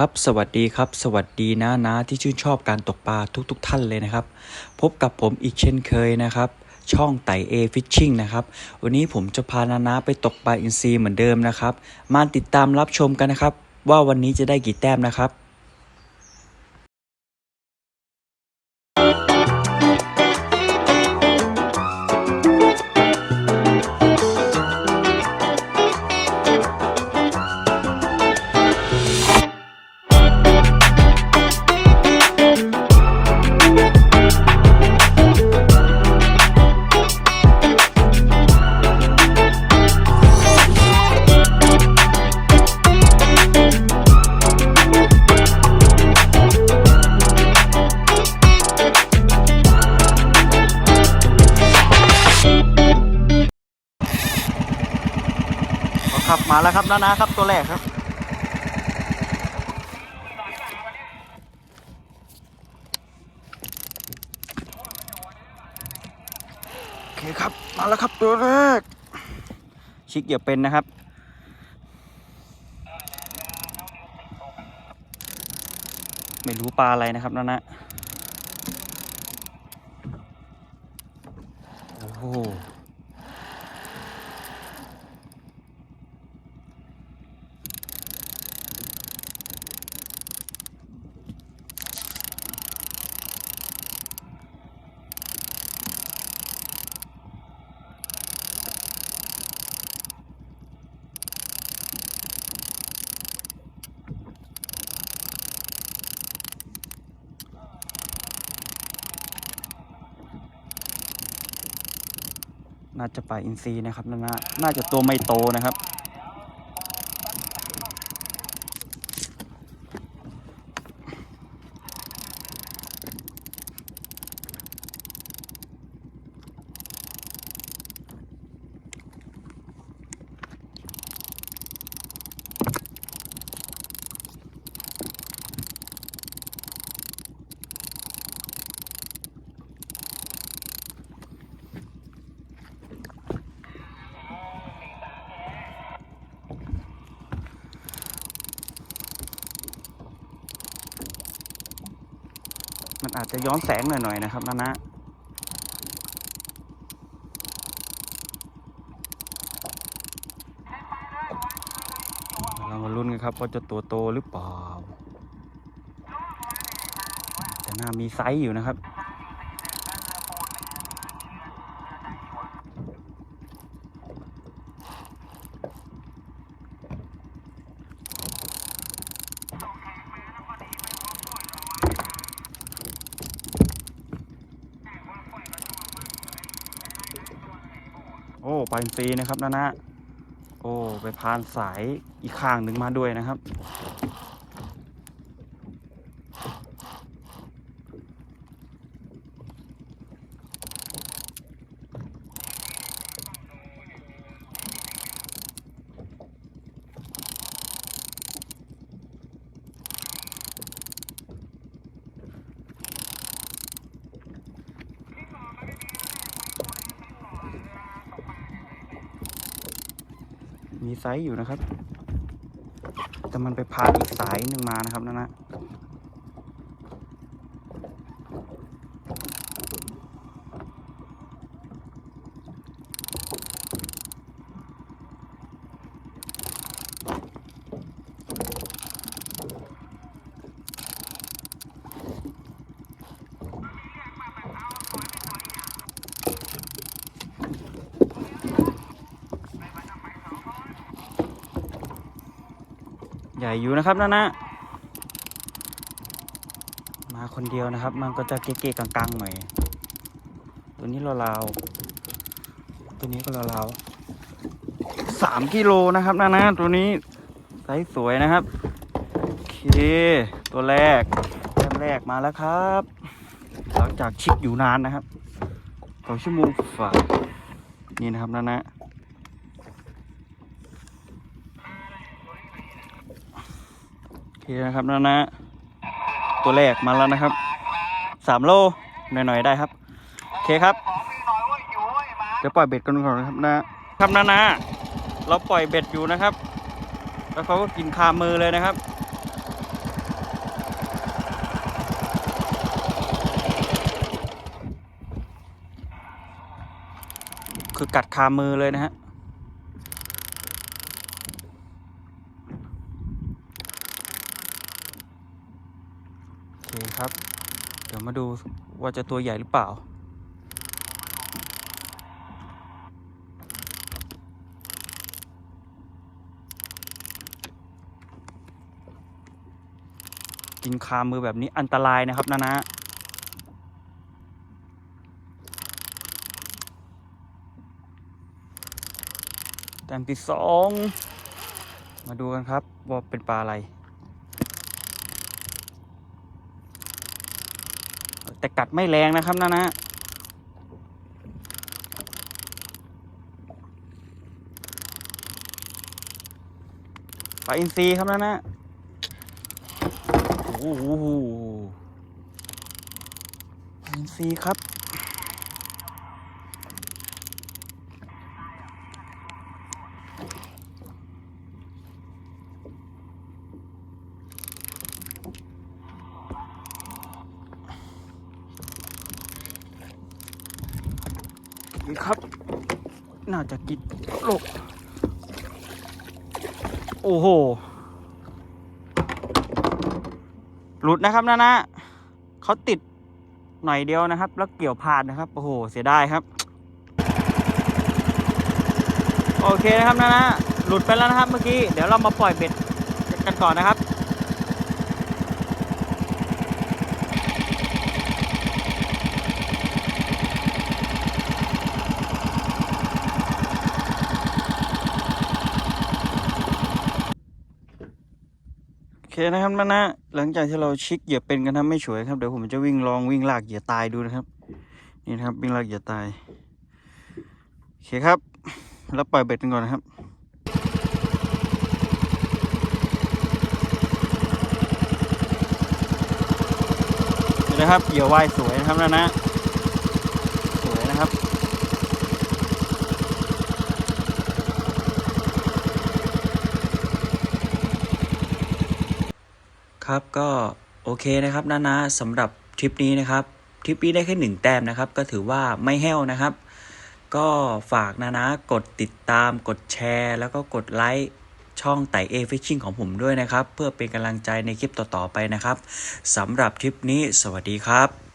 ครับสวัสดีครับ สวัสดีนะนะที่ชื่นชอบการตกปลาทุกๆทท่านเลยนะครับ พบกับผมอีกเช่นเคยนะครับ ช่องไต่เอฟิชชิ่งนะครับ วันนี้ผมจะพานานาไปตกปลาอินทรีเหมือนเดิมนะครับ มาติดตามรับชมกันนะครับ ว่าวันนี้จะได้กี่แต้มนะครับ มาแล้วครับนานาครับตัวแรกครับ โอเคครับ มาแล้วครับตัวแรก ชิกอย่าเป็นนะครับไม่รู้ปลาอะไรนะครับนานะโอ้โห น่าจะปลาอินทรีนะครับน่าน่าจะตัวไม่โตนะครับ มันอาจจะย้อนแสงหน่อยๆนะครับนานะเรามาลุ้นกันครับว่าจะตัวโตหรือเปล่า แต่น่ามีไซส์อยู่นะครับ อ้ปลาอินทรีนะครับนานะโอ้ไปพานสายอีกข้างหนึ่งมาด้วยนะครับ มีไซส์อยู่นะครับ แต่มันไปพานอีกสายหนึ่งมานะครับนั่นนะ ญ่อยู่นะครับนั่นนะมาคนเดียวนะครับ มันก็จะเก๊ๆกังๆหน่อย ตัวนี้ราวๆตัวนี้ก็ราวๆสามกิโลนะครับนะนะตัวนี้ไซส์สวยนะครับโอเคตัวแรกแต้มแรกมาแล้วครับ หลังจากชิปอยู่นานนะครับสองชั่วโมงฝ่านี่นะครับนะนะ คนะครับนะนะ ตัวแรกมาแล้วนะครับสามโลหน่อยๆได้ครับโอเคครับเดี๋ยวปล่อยเบ็ดกันก่อนนะครับนะครับนะนะเราปล่อยเบ็ดอยู่นะครับ แล้วเขาก็กินคามือเลยนะครับคือกัดคามือเลยนะฮะ มาดูว่าจะตัวใหญ่หรือเปล่า กินคามือแบบนี้อันตรายนะครับนะนะแต้มที่สอง มาดูกันครับว่าเป็นปลาอะไร แต่กัดไม่แรงนะครับนะนะปลาอินทรีครับนะนะโอ้โหปลาอินทรีครับ ครับ น่าจะกินโลก โอ้โห หลุดนะครับนะนะเขาติดหน่อยเดียวนะครับ แล้วเกี่ยวพาดนะครับ โอ้โห เสียดายครับ โอเคนะครับนะนะหลุดไปแล้วนะครับเมื่อกี้ เดี๋ยวเรามาปล่อยเบ็ดกันก่อนนะครับ เคนะครับนะนะหลังจากที่เราชิกเหยียบเป็นกันทำไม่ฉวยครับเดี๋ยวผมจะวิ่งลองวิ่งลากเหยียบตายดูนะครับ นี่นะครับวิ่งลากเหยียบตายโอเคครับ แล้วปล่อยเบ็ดกันก่อนนะครับนะครับเหยื่อว่ายสวยนะครับนะนะ สวยนะครับ ครับก็โอเคนะครับนะนะสำหรับทริปนี้นะครับทริปนี้ได้แค่หนึ่งแต้มนะครับ ก็ถือว่าไม่แห้วนะครับ ก็ฝากนะนะกดติดตามกดแชร์ แล้วก็กดไลค์ช่องไต่เอฟิชชิ่งของผมด้วยนะครับ เพื่อเป็นกำลังใจในคลิปต่อๆไปนะครับสำหรับทริปนี้สวัสดีครับ